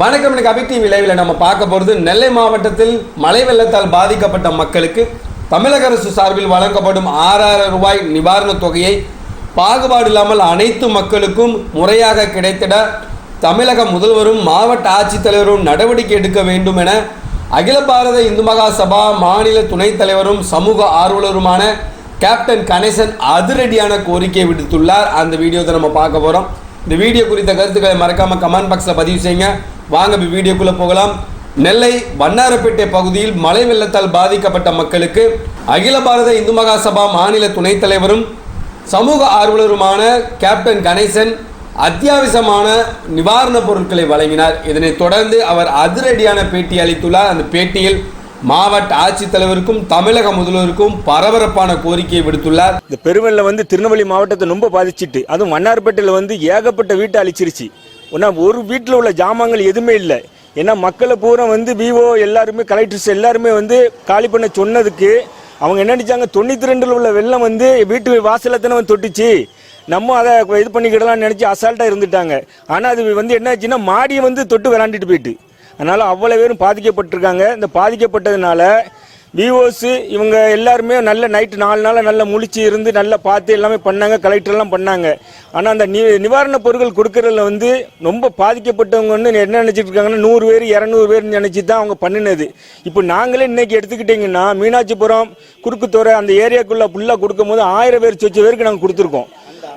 வணக்கம் இன்னைக்கு அபிடி விளைவில் நம்ம பார்க்க போகிறது நெல்லை மாவட்டத்தில் மழை வெள்ளத்தால் பாதிக்கப்பட்ட மக்களுக்கு தமிழக அரசு சார்பில் வழங்கப்படும் ஆறாயிரம் ரூபாய் நிவாரணத் தொகையை பாகுபாடு இல்லாமல் அனைத்து மக்களுக்கும் முறையாக கிடைத்திட தமிழக முதல்வரும் மாவட்ட ஆட்சித்தலைவரும் நடவடிக்கை எடுக்க வேண்டும் என அகில பாரத இந்து மகா சபா மாநில துணைத் தலைவரும் சமூக ஆர்வலருமான கேப்டன் கணேசன் அதிரடியான கோரிக்கை விடுத்துள்ளார். அந்த வீடியோவை நம்ம பார்க்க போகிறோம் இந்த வீடியோ குறித்த கருத்துக்களை மறக்காமல் கமெண்ட் பாக்ஸில் பதிவு செய்யுங்க. வாங்க வீடியோக்குள்ளே வீடியோக்குள்ள போகலாம். நெல்லை வண்ணாரப்பேட்டை பகுதியில் மழை வெள்ளத்தால் பாதிக்கப்பட்ட மக்களுக்கு அகில பாரத இந்து மகா சபா மாநில துணைத் தலைவரும் சமூக ஆர்வலருமான கேப்டன் கணேசன் அத்தியாவசியமான நிவாரணப் பொருட்களை வழங்கினார். இதனைத் தொடர்ந்து அவர் அதிரடியான பேட்டி அளித்துள்ளார். அந்த பேட்டியில் மாவட்ட ஆட்சித்தலைவருக்கும் தமிழக முதல்வருக்கும் பரபரப்பான கோரிக்கையை விடுத்துள்ளார். இந்த பெருவெள்ளம் வந்து திருநெல்வேலி மாவட்டத்தை ரொம்ப பாதிச்சிட்டு அதுவும் மன்னார்பேட்டையில் வந்து ஏகப்பட்ட வீட்டை அழிச்சிருச்சு. ஒன்றா ஒரு வீட்டில் உள்ள ஜாமான்கள் எதுவுமே இல்லை. ஏன்னா மக்களை பூரா வந்து விவோ எல்லாருமே கலெக்டர்ஸ் எல்லாருமே வந்து காலி பண்ண சொன்னதுக்கு அவங்க என்ன நினைச்சாங்க? தொண்ணூற்றி ரெண்டில் உள்ள வெள்ளம் வந்து வீட்டு வாசலில் தானே வந்து தொட்டுச்சு. நம்ம அதை இது பண்ணிக்கிடலாம்னு நினச்சி அசால்ட்டாக இருந்துட்டாங்க. ஆனால் அது வந்து என்னாச்சுன்னா மாடியை வந்து தொட்டு விளாண்டுட்டு போயிட்டு. அதனால் அவ்வளோ பேரும் பாதிக்கப்பட்டிருக்காங்க. இந்த பாதிக்கப்பட்டதுனால விஓஸ் இவங்க எல்லாருமே நல்ல நைட்டு நாலு நாள் நல்லா முழிச்சு இருந்து நல்லா பார்த்து எல்லாமே பண்ணாங்க கலெக்டர்லாம் பண்ணாங்க. ஆனால் அந்த நி நிவாரணப் பொருட்கள் கொடுக்கறதுல வந்து ரொம்ப பாதிக்கப்பட்டவங்க வந்து என்ன நினச்சிட்டு இருக்காங்கன்னா நூறு பேர் இரநூறு பேர் நினச்சி தான் அவங்க பண்ணினது. இப்போ நாங்களே இன்னைக்கு எடுத்துக்கிட்டிங்கன்னா மீனாட்சிபுரம் குறுக்குத்துறை அந்த ஏரியாக்குள்ளே ஃபுல்லாக கொடுக்கும் போது ஆயிரம் பேர் சொச்ச பேருக்கு நாங்கள் கொடுத்துருக்கோம்.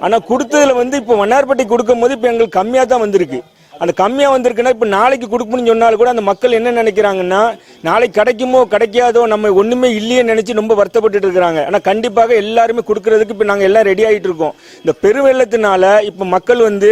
ஆனால் கொடுத்ததில் வந்து இப்போ வண்ணார்பேட்டை கொடுக்கும் போது இப்போ எங்களுக்கு கம்மியாக தான் வந்திருக்கு. அந்த கம்மியாக வந்திருக்குன்னா இப்போ நாளைக்கு கொடுக்கணும்னு சொன்னாலும் கூட அந்த மக்கள் என்ன நினைக்கிறாங்கன்னா நாளைக்கு கிடைக்குமோ கிடைக்காதோ நம்ம ஒன்றுமே இல்லையே நினச்சி ரொம்ப வருத்தப்பட்டுட்டு இருக்கிறாங்க. ஆனால் கண்டிப்பாக எல்லாருமே கொடுக்கறதுக்கு இப்போ நாங்கள் எல்லாம் ரெடி ஆகிட்டு இருக்கோம். இந்த பெருவெள்ளத்தினால இப்போ மக்கள் வந்து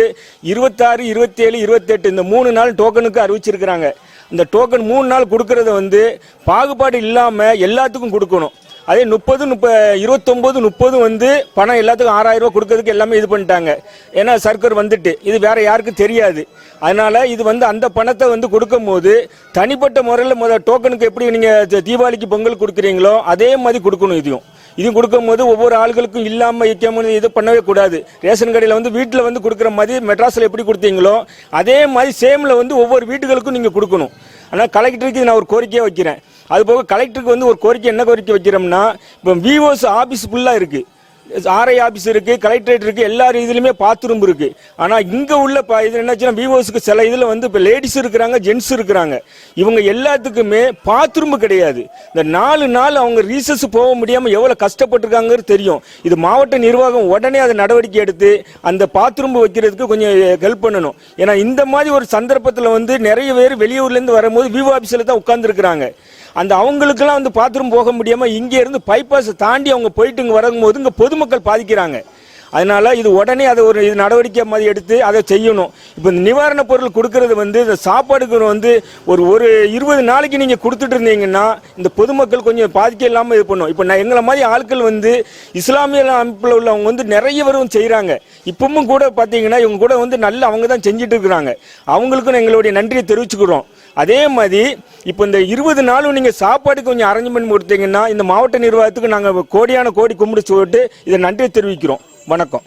இருபத்தாறு இருபத்தேழு இருபத்தெட்டு இந்த மூணு நாள் டோக்கனுக்கு அறிவிச்சிருக்கிறாங்க. இந்த டோக்கன் மூணு நாள் கொடுக்கறத வந்து பாகுபாடு இல்லாமல் எல்லாத்துக்கும் கொடுக்கணும். அதே முப்பது முப்ப இருபத்தொம்போது முப்பது வந்து பணம் எல்லாத்துக்கும் ஆறாயிரம் ரூபா கொடுக்கறதுக்கு எல்லாமே இது பண்ணிட்டாங்க. ஏன்னா சர்க்கர் வந்துட்டு. இது வேற யாருக்கும் தெரியாது. அதனால இது வந்து அந்த பணத்தை வந்து கொடுக்கும்போது தனிப்பட்ட முறையில் முதல் டோக்கனுக்கு எப்படி நீங்கள் தீபாவளிக்கு பொங்கல் கொடுக்குறீங்களோ அதே மாதிரி கொடுக்கணும் இதையும். இது கொடுக்கும்போது ஒவ்வொரு ஆளுகளுக்கும் இல்லாமல் வைக்காம இது பண்ணவே கூடாது. ரேஷன் கடையில் வந்து வீட்டில் வந்து கொடுக்குற மாதிரி மெட்ராஸில் எப்படி கொடுத்தீங்களோ அதே மாதிரி சேமில் வந்து ஒவ்வொரு வீட்டுகளுக்கும் நீங்கள் கொடுக்கணும். ஆனால் கலெக்டருக்கு நான் ஒரு கோரிக்கையாக வைக்கிறேன். அதுபோக கலெக்டருக்கு வந்து ஒரு கோரிக்கை என்ன கோரிக்கை வைக்கிறோம்னா இப்போ விஓஸ் ஆஃபீஸ் ஃபுல்லாக இருக்குது ஆர்ஐ ஆஃபீஸ் இருக்கு கலெக்டரேட் இருக்கு எல்லா இதுலையுமே பாத்ரூம் இருக்கு. ஆனா இங்க உள்ள ப- இது என்னாச்சுன்னா விவோஸ்க்கு சில இதுல வந்து இப்போ லேடிஸ் இருக்கிறாங்க ஜென்ஸ் இருக்கிறாங்க. இவங்க எல்லாத்துக்குமே பாத்ரூம் கிடையாது. இந்த நாலு நாள் அவங்க ரீசஸ் போக முடியாம எவ்வளவு கஷ்டப்பட்டிருக்காங்கிறது தெரியும். இது மாவட்ட நிர்வாகம் உடனே அதை நடவடிக்கை எடுத்து அந்த பாத்ரூம் வைக்கிறதுக்கு கொஞ்சம் ஹெல்ப் பண்ணணும். ஏன்னா இந்த மாதிரி ஒரு சந்தர்ப்பத்தில் வந்து நிறைய பேர் வெளியூர்ல இருந்து வரும்போது விவோ ஆஃபீஸில் தான் உட்காந்துருக்குறாங்க அந்த அவங்களுக்கெல்லாம் வந்து பாத்ரூம் போக முடியாமல் இங்கே இருந்து பைபாஸ் தாண்டி அவங்க போயிட்டு இங்கே வரும்போது இங்கே பொதுமக்கள் பாதிக்கிறாங்க. அதனால இது உடனே அதை ஒரு இது நடவடிக்கை மாதிரி எடுத்து அதை செய்யணும். இப்போ இந்த நிவாரணப் பொருள் கொடுக்கறது வந்து இந்த சாப்பாடுக்கு வந்து ஒரு ஒரு இருபது நாளைக்கு நீங்கள் கொடுத்துட்டு இருந்தீங்கன்னா இந்த பொதுமக்கள் கொஞ்சம் பாதிக்க இல்லாமல் இது பண்ணும். இப்போ நான் எங்களை மாதிரி ஆட்கள் வந்து இஸ்லாமிய அமைப்பில் உள்ளவங்க வந்து நிறைய பேரும் செய்கிறாங்க இப்பவும் கூட பார்த்தீங்கன்னா இவங்க கூட வந்து நல்ல அவங்க தான் செஞ்சுட்டு இருக்கிறாங்க. அவங்களுக்கும் எங்களுடைய நன்றியை தெரிவிச்சுக்கிறோம். அதே மாதிரி இப்போ இந்த இருபது நாளும் நீங்கள் சாப்பாடுக்கு கொஞ்சம் அரேஞ்ச்மெண்ட் கொடுத்தீங்கன்னா இந்த மாவட்ட நிர்வாகத்துக்கு நாங்கள் கோடியான கோடி கும்பிடு சொல்லிட்டு இதை நன்றி தெரிவிக்கிறோம். வணக்கம்.